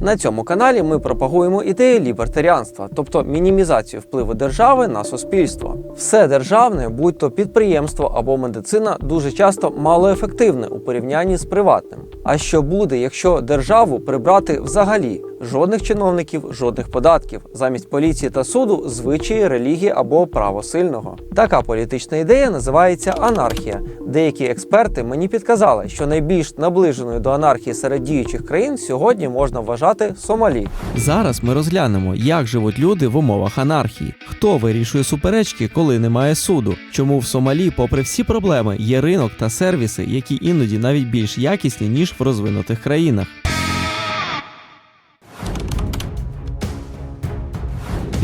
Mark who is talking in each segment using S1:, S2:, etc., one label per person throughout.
S1: На цьому каналі ми пропагуємо ідею лібертаріанства, тобто мінімізацію впливу держави на суспільство. Все державне, будь то підприємство або медицина, дуже часто малоефективне у порівнянні з приватним. А що буде, якщо державу прибрати взагалі? Жодних чиновників, жодних податків, замість поліції та суду звичаї, релігії або право сильного. Така політична ідея називається анархія. Деякі експерти мені підказали, що найбільш наближеною до анархії серед діючих країн сьогодні можна вважати Сомалі.
S2: Зараз ми розглянемо, як живуть люди в умовах анархії, хто вирішує суперечки, коли немає суду, чому в Сомалі, попри всі проблеми, є ринок та сервіси, які іноді навіть більш якісні ніж в розвинутих країнах.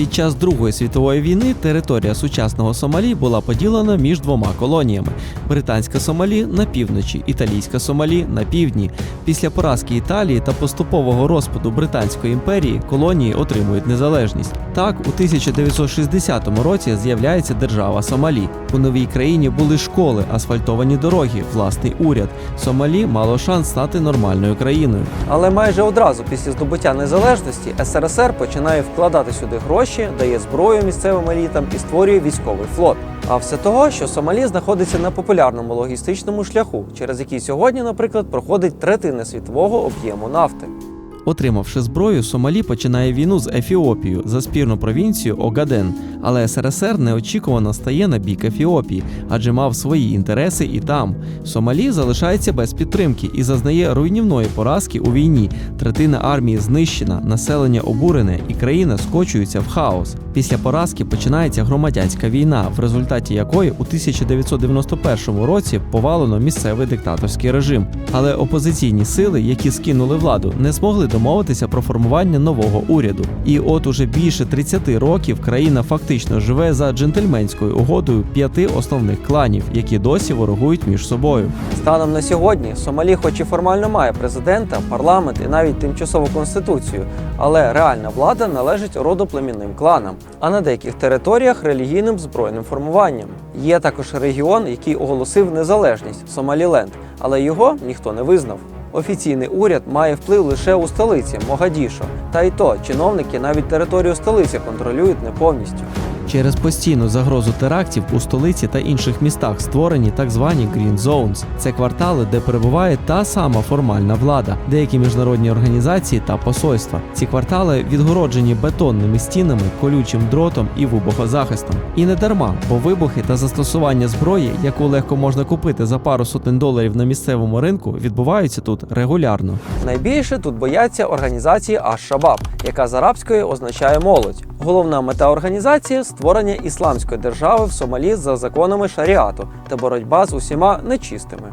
S2: Під час Другої світової війни територія сучасного Сомалі була поділена між двома колоніями: британська Сомалі на півночі, італійська Сомалі на півдні. Після поразки Італії та поступового розпаду Британської імперії колонії отримують незалежність. Так, у 1960 році з'являється держава Сомалі. У новій країні були школи, асфальтовані дороги, власний уряд. Сомалі мало шанс стати нормальною країною.
S1: Але майже одразу після здобуття незалежності СРСР починає вкладати сюди гроші, дає зброю місцевим елітам і створює військовий флот. А все того, що Сомалі знаходиться на популярному логістичному шляху, через який сьогодні, наприклад, проходить третина світового об'єму нафти.
S2: Отримавши зброю, Сомалі починає війну з Ефіопією за спірну провінцію Огаден. Але СРСР неочікувано стає на бік Ефіопії, адже мав свої інтереси і там. Сомалі залишається без підтримки і зазнає руйнівної поразки у війні. Третина армії знищена, населення обурене, і країна скочується в хаос. Після поразки починається громадянська війна, в результаті якої у 1991 році повалено місцевий диктаторський режим. Але опозиційні сили, які скинули владу, не змогли домовитися про формування нового уряду. І от уже більше 30 років країна фактично живе за джентльменською угодою п'яти основних кланів, які досі ворогують між собою.
S1: Станом на сьогодні Сомалі, хоч і формально має президента, парламент і навіть тимчасову конституцію, але реальна влада належить родоплемінним кланам, а на деяких територіях релігійним збройним формуванням. Є також регіон, який оголосив незалежність Сомаліленд, але його ніхто не визнав. Офіційний уряд має вплив лише у столиці Могадішо, та й то чиновники навіть територію столиці контролюють не повністю.
S2: Через постійну загрозу терактів у столиці та інших містах створені так звані Green Zones. Це квартали, де перебуває та сама формальна влада, деякі міжнародні організації та посольства. Ці квартали відгороджені бетонними стінами, колючим дротом і вибухозахистом. І не дарма, бо вибухи та застосування зброї, яку легко можна купити за пару сотень доларів на місцевому ринку, відбуваються тут регулярно.
S1: Найбільше тут бояться організації Аш-Шабаб, яка з арабської означає молодь. Головна мета організації створення ісламської держави в Сомалі за законами шаріату та боротьба з усіма нечистими.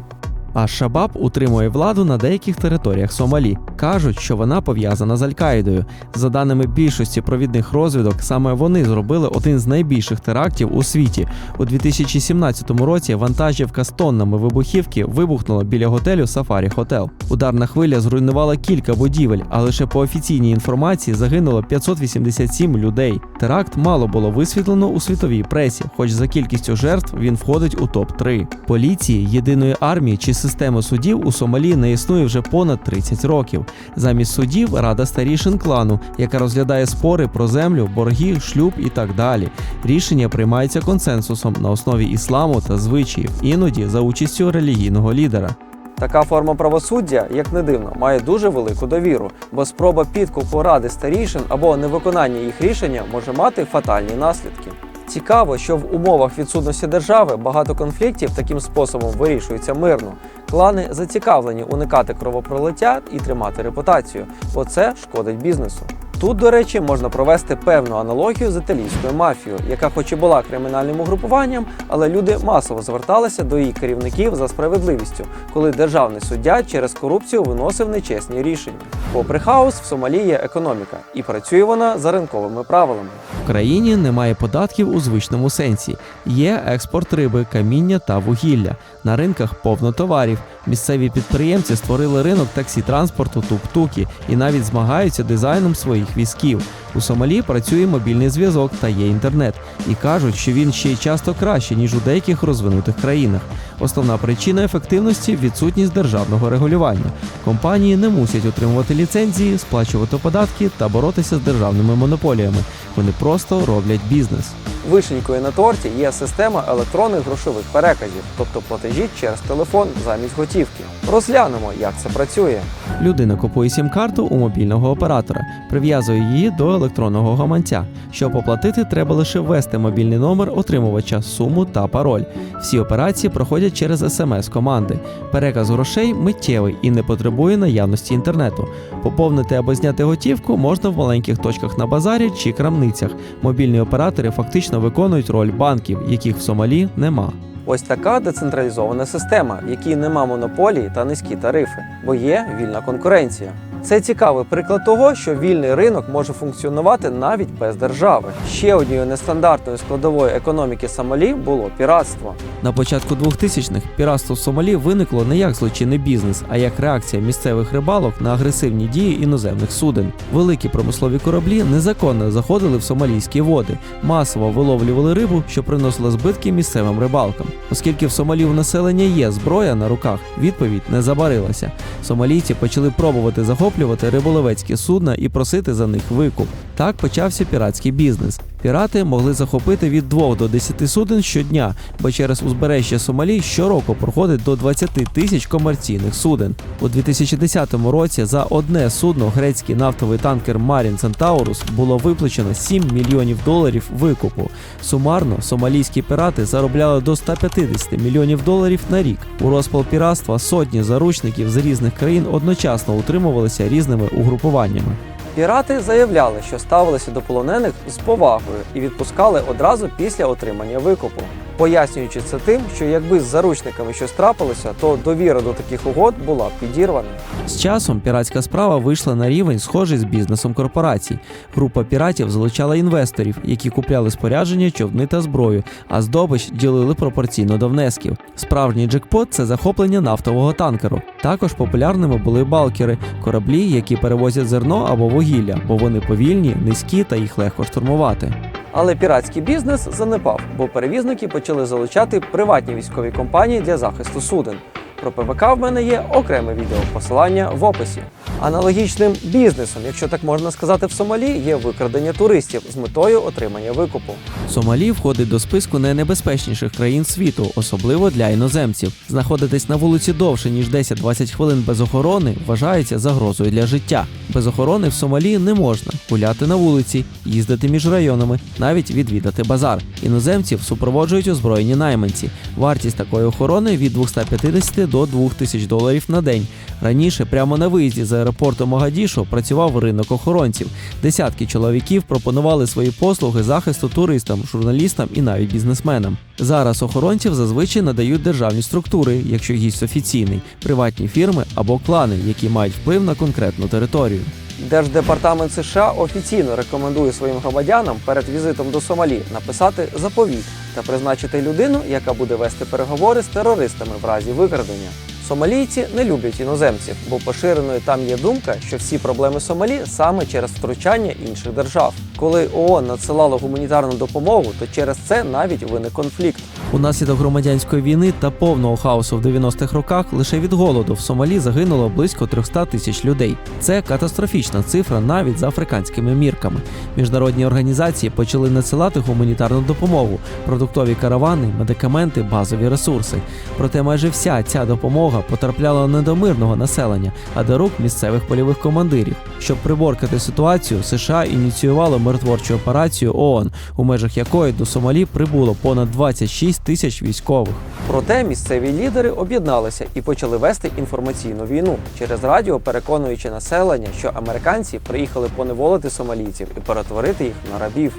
S2: А Шабаб утримує владу на деяких територіях Сомалі. Кажуть, що вона пов'язана з Аль-Каїдою. За даними більшості провідних розвідок, саме вони зробили один з найбільших терактів у світі. У 2017 році вантажівка з тоннами вибухівки вибухнула біля готелю Сафарі Хотел. Ударна хвиля зруйнувала кілька будівель, а лише по офіційній інформації загинуло 587 людей. Теракт мало було висвітлено у світовій пресі, хоч за кількістю жертв він входить у топ 3 Поліції, єдиної армії чи системи судів у Сомалі не існує вже понад 30 років. Замість судів рада старішин клану, яка розглядає спори про землю, борги, шлюб і так далі. Рішення приймаються консенсусом на основі ісламу та звичаїв, іноді за участю релігійного лідера.
S1: Така форма правосуддя, як не дивно, має дуже велику довіру, бо спроба підкупу ради старішин або невиконання їх рішення може мати фатальні наслідки. Цікаво, що в умовах відсутності держави багато конфліктів таким способом вирішується мирно. Клани зацікавлені уникати кровопролиття і тримати репутацію, бо це шкодить бізнесу. Тут, до речі, можна провести певну аналогію з італійською мафією, яка, хоч і була кримінальним угрупуванням, але люди масово зверталися до її керівників за справедливістю, коли державний суддя через корупцію виносив нечесні рішення. Попри хаос, в Сомалі є економіка, і працює вона за ринковими правилами.
S2: В країні немає податків у звичному сенсі. Є експорт риби, каміння та вугілля. На ринках повно товарів. Місцеві підприємці створили ринок таксі транспорту тук-туки і навіть змагаються дизайном своїх візків. У Сомалі працює мобільний зв'язок та є інтернет. І кажуть, що він ще й часто краще, ніж у деяких розвинутих країнах. Основна причина ефективності відсутність державного регулювання. Компанії не мусять отримувати ліцензії, сплачувати податки та боротися з державними монополіями. Вони просто роблять бізнес.
S1: Вишенькою на торті є система електронних грошових переказів, тобто платежі через телефон замість готівки. Розглянемо, як це працює.
S2: Людина купує сім-карту у мобільного оператора, прив'язує її до електронного гаманця. Щоб оплатити, треба лише ввести мобільний номер отримувача, суму та пароль. Всі операції проходять через смс команди. Переказ грошей миттєвий і не потребує наявності інтернету. Поповнити або зняти готівку можна в маленьких точках на базарі чи крамницях. Мобільні оператори фактично виконують роль банків, яких в Сомалі нема.
S1: Ось така децентралізована система, в якій нема монополії та низькі тарифи, бо є вільна конкуренція. Це цікавий приклад того, що вільний ринок може функціонувати навіть без держави. Ще однією нестандартною складовою економіки Сомалі було піратство.
S2: На початку 2000-х піратство в Сомалі виникло не як злочинний бізнес, а як реакція місцевих рибалок на агресивні дії іноземних суден. Великі промислові кораблі незаконно заходили в сомалійські води, масово виловлювали рибу, що приносила збитки місцевим рибалкам. Оскільки в Сомалі у населення є зброя на руках, відповідь не забарилася. Сомалійці почали пробувати захоплювати риболовецькі судна і просити за них викуп. Так почався піратський бізнес. Пірати могли захопити від 2 до 10 суден щодня, бо через узбережжя Сомалі щороку проходить до 20 тисяч комерційних суден. У 2010 році за одне судно грецький нафтовий танкер Марін Центаурус було виплачено 7 мільйонів доларів викупу. Сумарно сомалійські пірати заробляли до 150 мільйонів доларів на рік. У розпал піратства сотні заручників з різних країн одночасно утримувалися різними угрупуваннями.
S1: Пірати заявляли, що ставилися до полонених з повагою і відпускали одразу після отримання викупу, пояснюючи це тим, що якби з заручниками щось трапилося, то довіра до таких угод була б підірвана.
S2: З часом піратська справа вийшла на рівень, схожий з бізнесом корпорацій. Група піратів залучала інвесторів, які купляли спорядження, човни та зброю, а здобич ділили пропорційно до внесків. Справжній джекпот це захоплення нафтового танкеру. Також популярними були балкери кораблі, які перевозять зерно або вугілля, бо вони повільні, низькі та їх легко штурмувати.
S1: Але піратський бізнес занепав, бо перевізники почали залучати приватні військові компанії для захисту суден. Про ПВК в мене є окреме відео, посилання в описі. Аналогічним бізнесом, якщо так можна сказати, в Сомалі є викрадення туристів з метою отримання викупу.
S2: Сомалі входить до списку найнебезпечніших країн світу, особливо для іноземців. Знаходитись на вулиці довше ніж 10-20 хвилин без охорони вважається загрозою для життя. Без охорони в Сомалі не можна гуляти на вулиці, їздити між районами, навіть відвідати базар. Іноземців супроводжують озброєні найманці. Вартість такої охорони від 250 до 2000 доларів на день. Раніше прямо на виїзді з аеропорту Могадішо працював ринок охоронців. Десятки чоловіків пропонували свої послуги захисту туристам, журналістам і навіть бізнесменам. Зараз охоронців зазвичай надають державні структури, якщо гість офіційний, приватні фірми або клани, які мають вплив на конкретну територію.
S1: Держдепартамент США офіційно рекомендує своїм громадянам перед візитом до Сомалі написати заповіт та призначити людину, яка буде вести переговори з терористами в разі викрадення. Сомалійці не люблять іноземців, бо поширеною там є думка, що всі проблеми Сомалі саме через втручання інших держав. Коли ООН надсилало гуманітарну допомогу, то через це навіть виник конфлікт.
S2: Унаслідок громадянської війни та повного хаосу в 90-х роках лише від голоду в Сомалі загинуло близько 300 тисяч людей. Це катастрофічна цифра навіть за африканськими мірками. Міжнародні організації почали надсилати гуманітарну допомогу, продуктові каравани, медикаменти, базові ресурси. Проте майже вся ця допомога потрапляла не до мирного населення, а до рук місцевих польових командирів. Щоб приборкати ситуацію, США ініціювало миротворчу операцію ООН, у межах якої до Сомалі прибуло понад 26 тисяч військових.
S1: Проте місцеві лідери об'єдналися і почали вести інформаційну війну через радіо, переконуючи населення, що американці приїхали поневолити сомалійців і перетворити їх на рабів.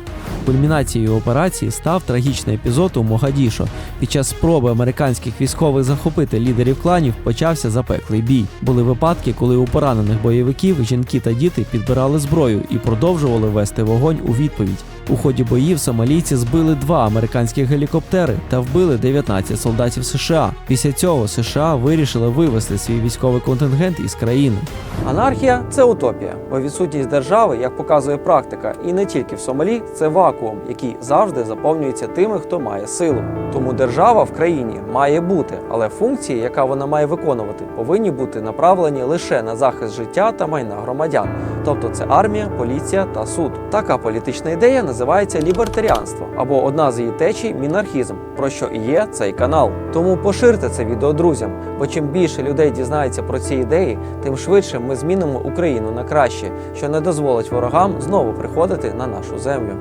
S2: Кульмінацією операції став трагічний епізод у Могадішо. Під час спроби американських військових захопити лідерів кланів почався запеклий бій. Були випадки, коли у поранених бойовиків жінки та діти підбирали зброю і продовжували вести вогонь у відповідь. У ході боїв сомалійці збили два американських гелікоптери та вбили 19 солдатів США. Після цього США вирішили вивести свій військовий контингент із країни.
S1: Анархія це утопія, бо відсутність держави, як показує практика, і не тільки в Сомалі, це вакуум, який завжди заповнюється тими, хто має силу. Тому держава в країні має бути, але функції, яка вона має виконувати, повинні бути направлені лише на захист життя та майна громадян. Тобто це армія, поліція та суд. Така політична ідея називається лібертаріанство або одна з її течій мінархізм, про що і є цей канал. Тому поширте це відео друзям, бо чим більше людей дізнається про ці ідеї, тим швидше ми змінимо Україну на краще, що не дозволить ворогам знову приходити на нашу землю.